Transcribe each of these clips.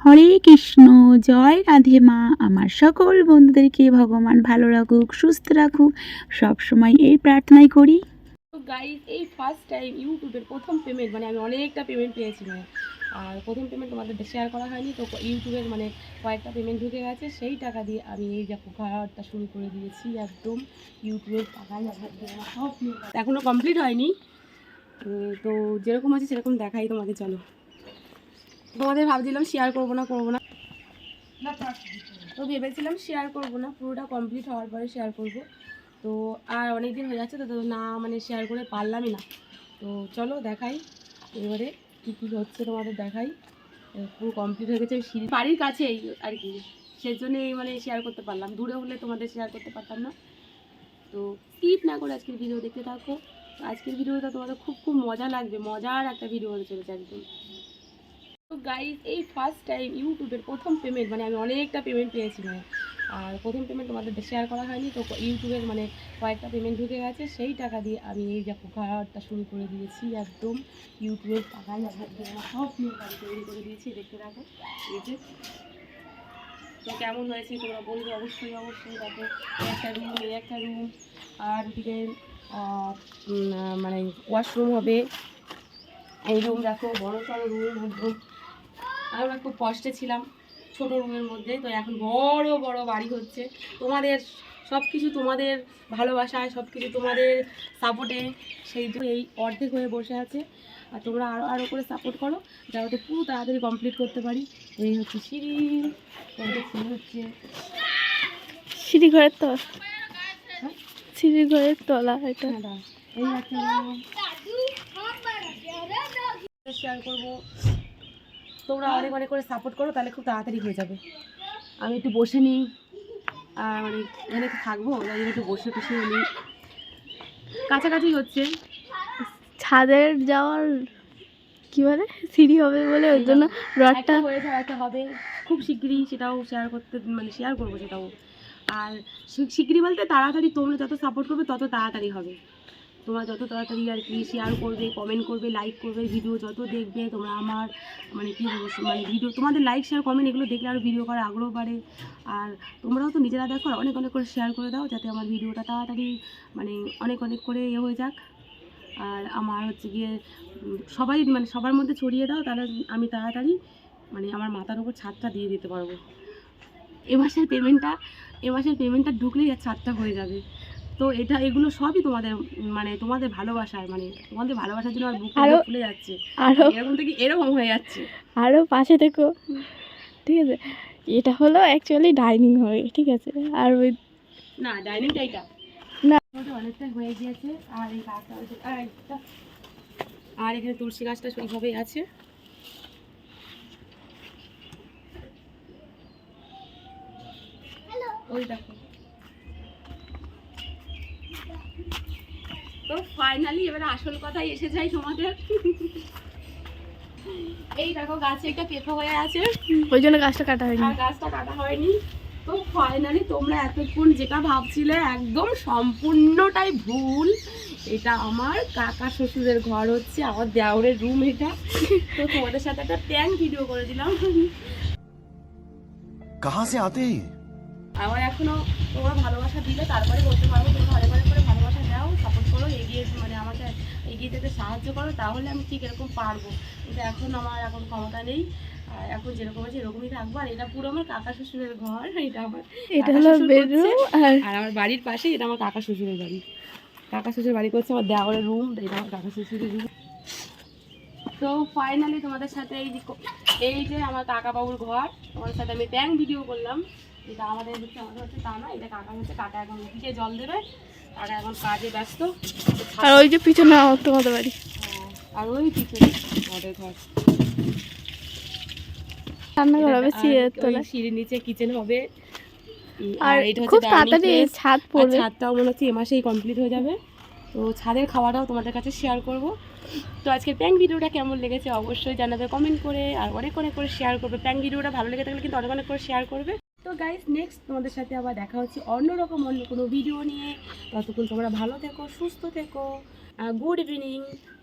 হরে কৃষ্ণ, জয় রাধে মা। আমার সকল বন্ধুদেরকে ভগবান ভালো রাখুক, সুস্থ রাখুক। সব সময় এই প্রার্থনাই করি। গাইজ এই ফার্স্ট টাইম ইউটিউবের প্রথম পেমেন্ট মানে আমি অনেকটা পেমেন্ট পেয়েছি মানে আর প্রথম পেমেন্ট তোমাদের শেয়ার করা হয়নি, তো ইউটিউবের মানে কয়েকটা পেমেন্ট ঢুকে গেছে। সেই টাকা দিয়ে আমি এই দেখো ঘরটা শুরু করে দিয়েছি, একদম ইউটিউবের দেওয়া সব নিয়ে গেছে। এখনও কমপ্লিট হয়নি। তো যেরকম আছে সেরকম দেখাই তোমাকে চলো। তোমাদের ভাবছিলাম শেয়ার করব না করব না। তো ভেবেছিলাম শেয়ার করব না, পুরোটা কমপ্লিট হওয়ার পরে শেয়ার করব। তো আর অনেক দিন হয়ে যাচ্ছে তো না মানে শেয়ার করে পারলামই না। তো চলো দেখাই, এবারে কী কী হচ্ছে তোমাদের দেখাই। পুরো কমপ্লিট হয়ে গেছে সিঁড়ি। বাড়ির কাছেই আর কি সেই জন্যই মানে শেয়ার করতে পারলাম। দূরে হলে তোমাদের শেয়ার করতে পারতাম না। তো স্কিপ না করে আজকের ভিডিও দেখতে থাকো। আজকের ভিডিওটা তোমাদের খুব খুব মজা লাগবে। মজার একটা ভিডিও হতে চলেছে একদম। তো গাইজ এই ফার্স্ট টাইম ইউটিউবের প্রথম পেমেন্ট মানে আমি অনেকটা পেমেন্ট পেয়েছি মানে আর প্রথম পেমেন্ট তোমাদের শেয়ার করা হয়নি তো ইউটিউবের মানে কয়েকটা পেমেন্ট ঢুকে গেছে। সেই টাকা দিয়ে আমি এই দেখো ঘরটা শুরু করে দিয়েছি একদম ইউটিউবের দেওয়া সব তৈরি করে দিয়েছি দেখতে রাখো এই যে। তো কেমন হয়েছে তোমরা বলবে অবশ্যই অবশ্যই দেখো। একটা রুম এই একটা রুম আর আহ, মানে ওয়াশরুম হবে। এই রুম দেখো বড় সড়ো রুম একদম আমরা খুব কষ্টে ছিলাম ছোট রুমের মধ্যে তো এখন বড় বড় বাড়ি হচ্ছে। তোমাদের সব কিছু তোমাদের ভালোবাসায় সব কিছু তোমাদের সাপোর্টে সেই এই অর্ধেক হয়ে বসে আছে। আর তোমরা আরও আরও করে সাপোর্ট করো যাতে পুরো তাড়াতাড়ি কমপ্লিট করতে পারি। এই হচ্ছে সিঁড়ি তোমাদের সিঁড়ি হচ্ছে। সিঁড়ি ঘরের তো হ্যাঁ? সিঁড়ি ঘরের তলা এটা। হ্যাঁ, এই শেয়ার করব। তোমরা অনেক অনেক করে সাপোর্ট করো তাহলে খুব তাড়াতাড়ি হয়ে যাবে। আমি একটু বসে নিই। আর মানে এখানে একটু থাকব তাই জন্য একটু বসে টসে নিই। কাছাকাছি হচ্ছে। ছাদের যাওয়ার কি বলে? সিঁড়ি হবে বলে ওই জন্য রডটা আর একটা হবে। খুব শিগগিরই সেটাও শেয়ার করতে মানে শেয়ার করব সেটাও। আর শি- শিগগিরই বলতে তাড়াতাড়ি তোমরা যত সাপোর্ট করবে তত তাড়াতাড়ি হবে। তোমরা যত তাড়াতাড়ি আর কি শেয়ার করবে কমেন্ট করবে লাইক করবে ভিডিও যত দেখবে, তোমরা আমার মানে কী মানে ভিডিও তোমাদের লাইক শেয়ার কমেন্ট এগুলো দেখলে আরও ভিডিও করার আগ্রহ বাড়ে। আর তোমরাও তো নিজেরা দেখো অনেক অনেক করে শেয়ার করে দাও যাতে আমার ভিডিওটা তাড়াতাড়ি মানে অনেক অনেক করে ইয়ে হয়ে যাক। আর আমার হচ্ছে গিয়ে সবাই মানে সবার মধ্যে ছড়িয়ে দাও, তাহলে আমি তাড়াতাড়ি মানে আমার মাথার উপর ছাদটা দিয়ে দিতে পারব। এ মাসের পেমেন্টটা এ মাসের পেমেন্টটা ঢুকলেই আর ছাদটা হয়ে যাবে। তো এটা এগুলো সবই তোমাদের মানে তোমাদের ভালোবাসার মানে তোমাদের ভালোবাসার জন্য আর বুক ফুলে যাচ্ছে। আরও এরকম থেকে এরকম হয়ে যাচ্ছে। আরও পাশে দেখো ঠিক আছে? এটা হলো অ্যাকচুয়ালি ডাইনিং হবে ঠিক আছে? আর ওই না ডাইনিংটা এটা। না। ওটা অনেকটা হয়ে গিয়েছে। আর এই গাছটা আর এখানে তুলসী গাছটা সেইভাবেই আছে। ওই দেখো। তো ফাইনালি এবার আসল কথাই এসে যাই তোমাদের। এই দেখো গাছে একটা পেঁপে হয়ে আছে। ওই জন্য গাছটা কাটা হয়নি। আর গাছটা কাটা হয়নি। তো ফাইনালি তোমরা এতক্ষণ যেটা ভাবছিলে একদম সম্পূর্ণটাই ভুল। এটা আমার কাকা শ্বশুরের ঘর হচ্ছে আমার দেওয়ারের রুম এটা। তো তোমাদের সাথে একটা ট্যাঙ্ক ভিডিও করে দিলাম। কাহা সে আতে আমার এখনও তোমার ভালোবাসা দিলে তারপরে বলতে পারব তুমি ভালো করে যেতে সাহায্য করো তাহলে আমি ঠিক এরকম পারব। কিন্তু এখন আমার এখন ক্ষমতা নেই আর এখন যেরকম আছে এরকমই থাকব আর এটা পুরো আমার কাকা শ্বশুরের ঘর এটা আমার এটা হলো বেডরুম আর আর আমার বাড়ির পাশে এটা আমার কাকা শ্বশুরের বাড়ি। কাকা শ্বশুর বাড়ি করছে আমার দেওয়ারের রুম এটা আমার কাকা শ্বশুরের রুম তো ফাইনালি তোমাদের সাথে এই যে এই যে আমার কাকা বাবুর ঘর তোমাদের সাথে আমি ট্যাং ভিডিও করলাম। এটা আমাদের হচ্ছে আমাদের হচ্ছে তা না এটা কাকা হচ্ছে কাকা এখন দিকে জল দেবে কাকা এখন কাজে ব্যস্ত। আর ওই যে পিছনে তোমাদের বাড়ি। আর ওই পিছনে আমাদের ঘর। রান্নাঘর হবে সিঁড়ির নিচে কিচেন হবে। আর খুব তাড়াতাড়ি ছাদ পড়বে। ছাদটাও মনে হচ্ছে এ মাসেই কমপ্লিট হয়ে যাবে। তো ছাদের খাওয়াটাও তোমাদের কাছে শেয়ার করব। তো আজকে প্যাং ভিডিওটা কেমন লেগেছে অবশ্যই জানাবে কমেন্ট করে আর অনেক অনেক করে শেয়ার করবে। প্যাং ভিডিওটা ভালো লেগে থাকলে কিন্তু অনেক অনেক করে শেয়ার করবে। তো গাইস নেক্সট তোমাদের সাথে আবার দেখা হচ্ছে অন্যরকম অন্য কোনো ভিডিও নিয়ে। ততক্ষণ তোমরা ভালো থেকো, সুস্থ থেকো। গুড ইভিনিং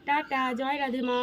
টাটা, জয় রাধে মা।